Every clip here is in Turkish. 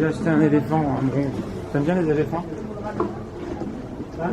J'ai acheté un éléphant. un bronze. T'aimes bien les éléphants? Hein?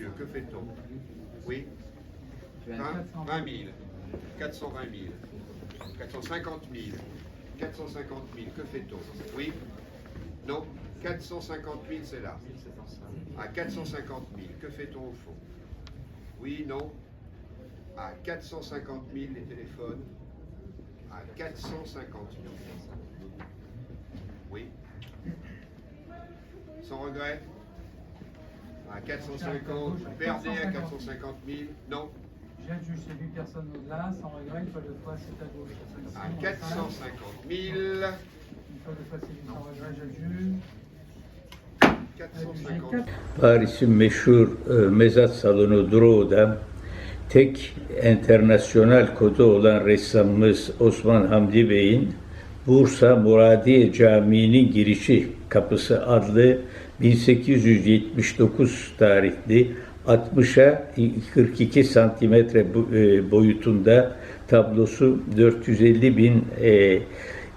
000. Monsieur, que fait-on? Oui Tu as 20, 400 20 000. 420 000. 450 000. 450 000. Que fait-on? Oui Non 450 000, c'est là. À 450 000. Que fait-on au fond? Oui, non À 450 000, les téléphones. À 450 000. Oui Sans regret? À 450, perdez à 450 000, non, J'adjuge, j'ai vu personne au-delà, sans regret, une fois de fois c'est à gauche. À on 450 000, cinq. Une fois de fois c'est sans regret, j'adjuge. 450 Quatre. Paris'in meşhur e, mezat salonu Dro'da tek internasyonel kodu olan ressamımız Osman Hamdi Bey'in Bursa Muradiye Camii'nin girişi kapısı adlı 1879 tarihli 60'a 42 santimetre e, boyutunda tablosu 450 bin e,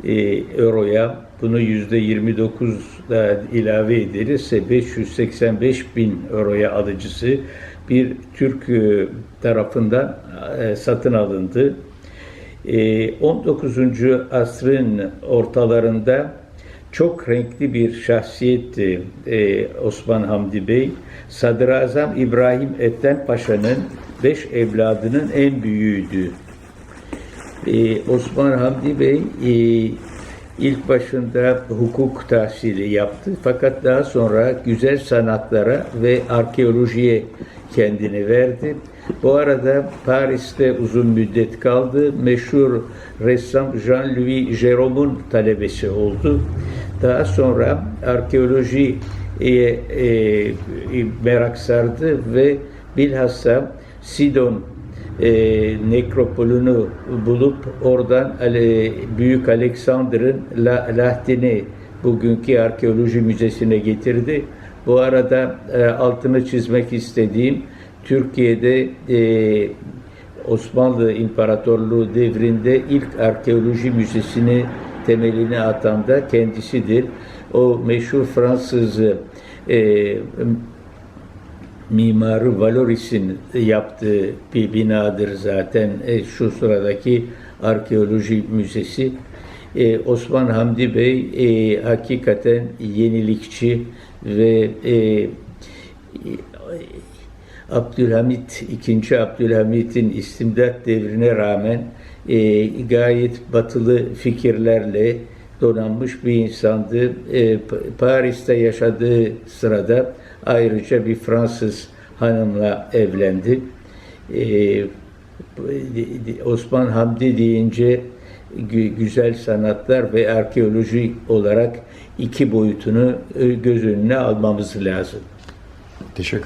e, euroya bunu yüzde 29 da ilave edilirse 585 bin euroya alıcısı bir Türk e, tarafından e, satın alındı. E, 19. asrın ortalarında çok renkli bir şahsiyetti e, Osman Hamdi Bey. Sadrazam İbrahim Ethem Paşa'nın beş evladının en büyüğüydü. Ee, Osman Hamdi Bey e, ilk başında hukuk tahsili yaptı fakat daha sonra güzel sanatlara ve arkeolojiye kendini verdi. Bu arada Paris'te uzun müddet kaldı. Meşhur ressam Jean-Louis Gérôme'un talebesi oldu. Daha sonra arkeolojiye e, merak sardı ve bilhassa Sidon e, nekropolünü bulup oradan Ale- Büyük Alexander'ın La- Lahdini bugünkü arkeoloji müzesine getirdi. Bu arada e, altını çizmek istediğim Türkiye'de e, Osmanlı İmparatorluğu devrinde ilk arkeoloji müzesini temelini atan da kendisidir. O meşhur Fransız e, mimarı Valoris'in yaptığı bir binadır zaten e, şu sıradaki arkeoloji müzesi. E, Osman Hamdi Bey e, hakikaten yenilikçi ve e, Abdülhamit II. Abdülhamit'in istimdat devrine rağmen e, gayet batılı fikirlerle donanmış bir insandı. E, Paris'te yaşadığı sırada ayrıca bir Fransız hanımla evlendi. E, Osman Hamdi deyince gü- güzel sanatlar ve arkeoloji olarak iki boyutunu e, göz önüne almamız lazım. Teşekkür